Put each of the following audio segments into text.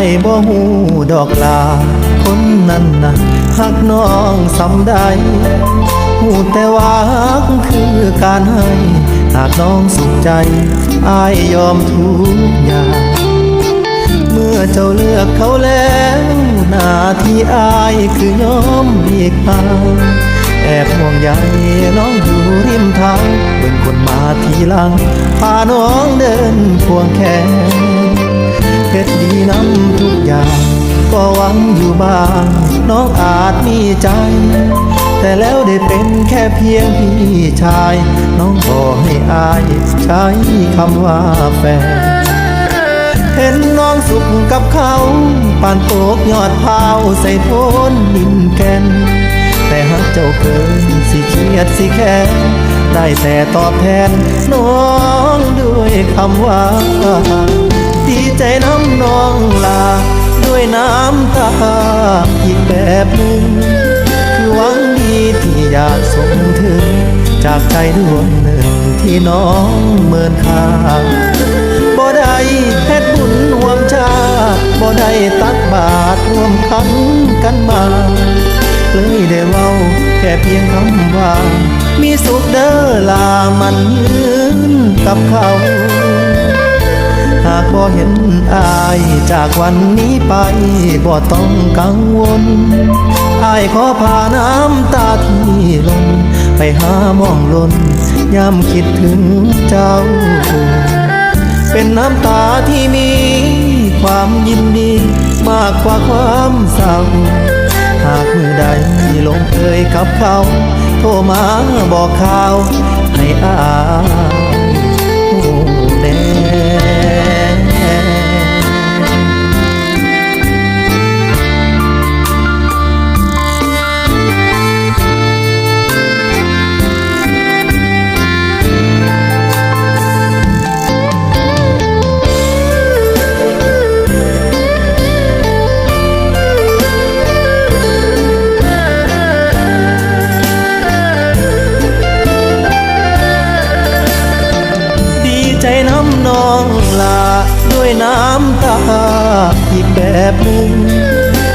อายบ่หูดอกลา คนนั้นนะหักน้องสำใดหูแต่ว่าฮักคือการให้ หากน้องสุขใจอายยอมทุกอย่าง เมื่อเจ้าเลือกเขาแล้ว หน้าที่อายคือยอมเบียกทางแอบห่วงใยน้องอยู่ริมทางเป็นคนมาทีหลังพาน้องเดินควงแขน เพชรดีน้ำทุกอย่าง ก็หวังอยู่บ้าง น้องอาจมีใจ แต่แล้วได้เป็นแค่เพียงพี่ชาย น้องบอให้อายใช้คำว่าแฟน เห็นน้องสุขกับเขาปานโตกยอดพาใส่โทนดินแกนแต่หากเจ้าเกินสิเครียดสิแค้นได้แต่ตอบแทนน้องด้วยคำว่า ดีใจน้ำน้องลา ด้วยน้ำตาอีกแบบหนึ่งคือหวังดีที่อยากส่งถึง จากใจดวงหนึ่งที่น้องเมินค่าบ่ได้เฮ็ดบุญร่วมชาติบ่ได้ตักบาตรร่วมขันกันมาเลยได้เว้าแค่เพียงคำว่า มีสุขเด้อลามันยืนกับเขา หากบ่เห็นอายจากวันนี้ไปบ่ต้องกังวลอายขอพาน้ำตาที่ลงไปหามองลนยามคิดถึงเจ้า เป็นน้ำตาที่มีความยินดีมากกว่าความเศร้า หากมือใดลงเอยกับเขา โทรมาบอกข่าวให้อา น้องลาด้วยน้ำตาอีกแบบหนึ่ง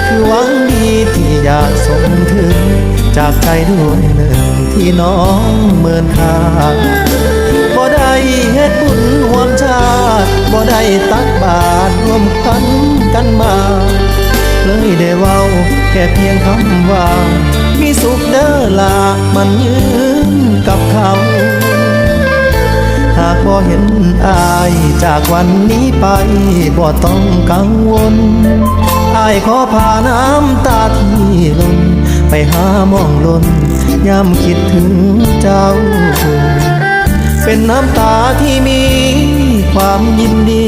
คือหวังดีที่อยากส่งถึง จากใจด้วยหนึ่งที่น้องเมินค่าบ่ได้เฮ็ดบุญรวมชาติบ่ได้ตักบาตรรวมขันกันมาเลยได้เว้าแค่เพียงคำว่า มีสุขเด้อลามันยืนกับเขาากบ่เห็นอาย จากวันนี้ไปบ่ต้องกังวล อายขอพาน้ำตาที่ลนไปหามองลนยามคิดถึงเจ้า เป็นน้ำตาที่มีความยินดี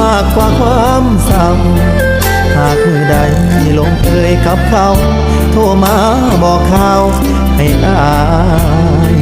มากกว่าความเศร้าหากมือใดลงเอยกับเขา โทรมาบอกข่าวให้อาย